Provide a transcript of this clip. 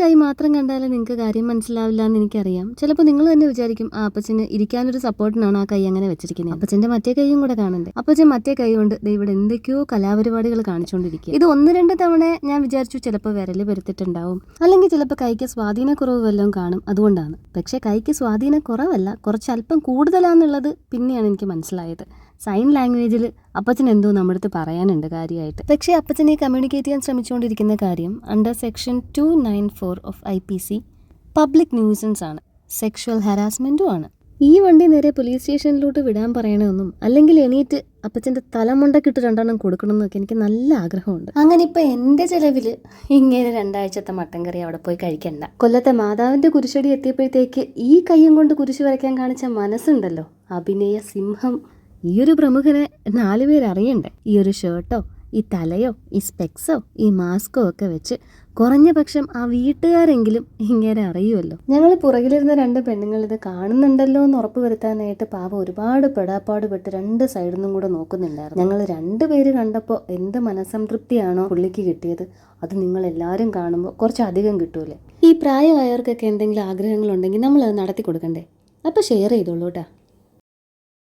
കൈ മാത്രം കണ്ടാലേ നിങ്ങൾക്ക് കാര്യം മനസ്സിലാവില്ല എന്ന് എനിക്കറിയാം. ചിലപ്പോൾ നിങ്ങൾ തന്നെ വിചാരിക്കും ആ അപ്പച്ചന് ഇരിക്കാനൊരു സപ്പോർട്ടിനാണ് ആ കൈ അങ്ങനെ വെച്ചിരിക്കുന്നത് അപ്പച്ചന്റെ മറ്റേ കൈയും കൂടെ കാണണ്ടേ? അപ്പച്ചൻ മറ്റേ കൈ കൊണ്ട് ഇവിടെ എന്തൊക്കെയോ കലാപരിപാടികൾ കാണിച്ചുകൊണ്ടിരിക്കുക ഇത് ഒന്ന് രണ്ട് തവണ ഞാൻ വിചാരിച്ചു ചിലപ്പോൾ വിരൽ വരുത്തിട്ടുണ്ടാവും അല്ലെങ്കിൽ ചിലപ്പോൾ കൈക്ക് സ്വാധീനക്കുറവ് വല്ലതും കാണും. അതുകൊണ്ടാണ്. പക്ഷേ കൈക്ക് സ്വാധീനക്കുറവല്ല കുറച്ചല്പം കൂടുതലാന്നുള്ളത് പിന്നെയാണ് എനിക്ക് മനസ്സിലായത്. സൈൻ ലാംഗ്വേജിൽ അപ്പച്ചൻ എന്തോ നമ്മുടെ അടുത്ത് പറയാനുണ്ട് കാര്യമായിട്ട് പക്ഷേ അപ്പച്ചനെ കമ്മ്യൂണിക്കേറ്റ് ചെയ്യാൻ ശ്രമിച്ചുകൊണ്ടിരിക്കുന്ന കാര്യം under section two nine four of I P C public nuisance ആണ്. സെക്ഷൽ ഹരാസ്മെന്റും ആണ്. ഈ വണ്ടി നേരെ പോലീസ് സ്റ്റേഷനിലോട്ട് വിടാൻ പറയണമെന്നും അല്ലെങ്കിൽ എണീറ്റ് അപ്പച്ചന്റെ തലമുണ്ടക്കിട്ട് രണ്ടെണ്ണം കൊടുക്കണമെന്നൊക്കെ എനിക്ക് നല്ല ആഗ്രഹമുണ്ട്. അങ്ങനെ ഇപ്പം എന്റെ ചിലവിൽ ഇങ്ങനെ രണ്ടാഴ്ചത്തെ മട്ടൻ കറി അവിടെ പോയി കഴിക്കണ്ട. കൊല്ലത്തെ മാതാവിന്റെ കുരിശടി എത്തിയപ്പോഴത്തേക്ക് ഈ കയ്യും കൊണ്ട് കുരിശ് വരയ്ക്കാൻ കാണിച്ച മനസ്സുണ്ടല്ലോ. അഭിനയ സിംഹം. ഈ ഒരു പ്രമുഖനെ നാല് പേര് അറിയണ്ടേ? ഈ ഒരു ഷർട്ടോ ഈ തലയോ ഈ സ്പെക്സോ ഈ മാസ്കോ ഒക്കെ വെച്ച് കുറഞ്ഞ പക്ഷം ആ വീട്ടുകാരെങ്കിലും ഇങ്ങനെ അറിയുമല്ലോ ഞങ്ങൾ പുറകിലിരുന്ന രണ്ട് പെണ്ണുങ്ങൾ ഇത് കാണുന്നുണ്ടല്ലോ എന്ന് ഉറപ്പ് വരുത്താനായിട്ട് പാവ ഒരുപാട് പെടാപ്പാട് പെട്ട് രണ്ട് സൈഡിൽ നിന്നും കൂടെ നോക്കുന്നുണ്ടായിരുന്നു ഞങ്ങൾ രണ്ട് പേര് കണ്ടപ്പോൾ എന്ത് മനസംതൃപ്തിയാണോ പുള്ളിക്ക് കിട്ടിയത്. അത് നിങ്ങൾ എല്ലാവരും കാണുമ്പോൾ കുറച്ച് അധികം കിട്ടൂലേ? ഈ പ്രായമായവർക്കൊക്കെ എന്തെങ്കിലും ആഗ്രഹങ്ങളുണ്ടെങ്കിൽ നമ്മൾ അത് നടത്തി കൊടുക്കണ്ടേ അപ്പോൾ ഷെയർ ചെയ്തോളൂ